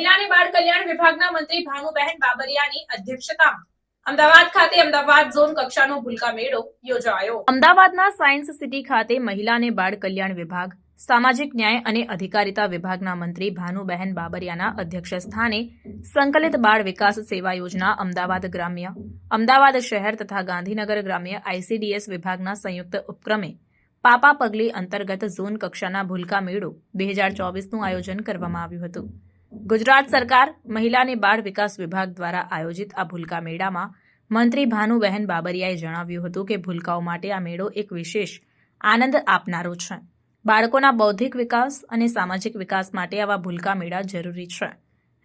મહિલા અને બાળ કલ્યાણ વિભાગના મંત્રી ભાનુબહેન બાબરિયાની અધ્યક્ષતામાં અમદાવાદ ખાતે અમદાવાદ ઝોન કક્ષાનો ભૂલકા મેળો યોજાયો વિકાસ સેવા યોજના અમદાવાદ ગ્રામ્ય, અમદાવાદ શહેર તથા ગાંધીનગર ગ્રામ્ય આઈસીડીએસ વિભાગના સંયુક્ત ઉપક્રમે પાપા પગલી અંતર્ગત ઝોન કક્ષાના ભૂલકા મેળો બે હજાર ચોવીસનું આયોજન કરવામાં આવ્યું હતું. ગુજરાત સરકાર મહિલા અને બાળ વિકાસ વિભાગ દ્વારા આયોજિત આ ભૂલકા મેળામાં મંત્રી ભાનુબહેન બાબરિયાએ જણાવ્યું હતું કે ભૂલકાઓ માટે આ મેળો એક વિશેષ આનંદ આપનારો છે. બાળકોના બૌદ્ધિક વિકાસ અને સામાજિક વિકાસ માટે આવા ભૂલકા મેળા જરૂરી છે.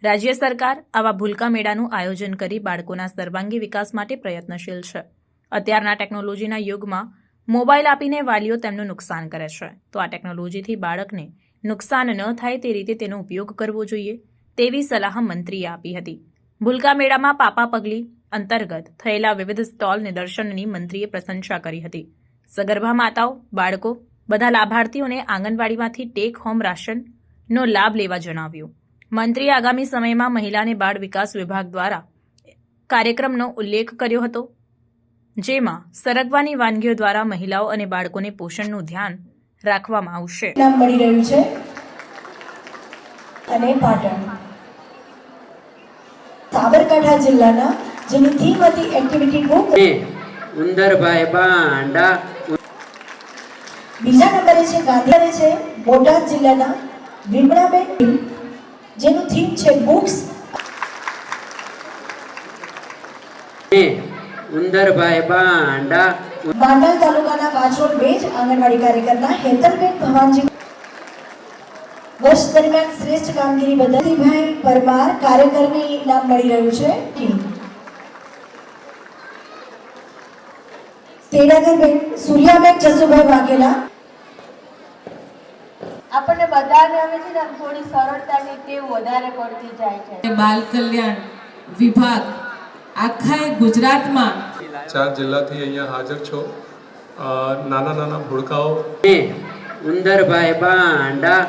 રાજ્ય સરકાર આવા ભૂલકા મેળાનું આયોજન કરી બાળકોના સર્વાંગી વિકાસ માટે પ્રયત્નશીલ છે. અત્યારના ટેકનોલોજીના યુગમાં મોબાઈલ આપીને વાલીઓ તેમનું નુકસાન કરે છે. તો આ ટેકનોલોજીથી બાળકને નુકસાન ન થાય તે રીતે તેનો ઉપયોગ કરવો જોઈએ, તેવી સલાહ મંત્રીએ આપી હતી. ભૂલકા મેળામાં પાપા પગલી અંતર્ગત થયેલા વિવિધ સ્ટોલ નિદર્શનની મંત્રીએ પ્રશંસા કરી હતી. સગર્ભા માતાઓ, બાળકો, બધા લાભાર્થીઓને આંગણવાડીમાંથી ટેક હોમ રાશનનો લાભ લેવા જણાવ્યું. મંત્રીએ આગામી સમયમાં મહિલા અને બાળ વિકાસ વિભાગ દ્વારા કાર્યક્રમનો ઉલ્લેખ કર્યો હતો, જેમાં સરગવાની વાનગીઓ દ્વારા મહિલાઓ અને બાળકોને પોષણનું ધ્યાન રાખવામાં આવશે. નામ મળી રહ્યું છે અને પાટણ. સાબરકાંઠા જિલ્લાના જેની થીમ હતી એક્ટિવિટી બુક ઉંદરભાઈ બાંડા. બીજા નંબરે છે ગાંધીનગર છે બોટાદ જિલ્લાના વિમળાબેન. જેનું થીમ છે બુક્સ ઉંદરભાઈ બાંડા. બાંડલ તાલુકાના વાછોડ બેજ આંગણવાડી કાર્યકર્તા હેતલબેન ભવાનજી વર્ષ દરમિયાન શ્રેષ્ઠ કામગીરી બદલ ભાઈ પરમાર કાર્યકરને ઇનામ મળી રહ્યું છે. તેડાગરબેન સૂર્યાબેન જસુભાઈ વાઘેલા. આપણને બધાને હવે છે ને થોડી સરળતાની ટેવ વધારે પડતી જાય છે. બાલ કલ્યાણ વિભાગ આખા ગુજરાતમાં ચાર જિલ્લાથી અહીંયા હાજર છો. નાના નાના ભૂડકાઓ ઉંદરભાઈ બાંડા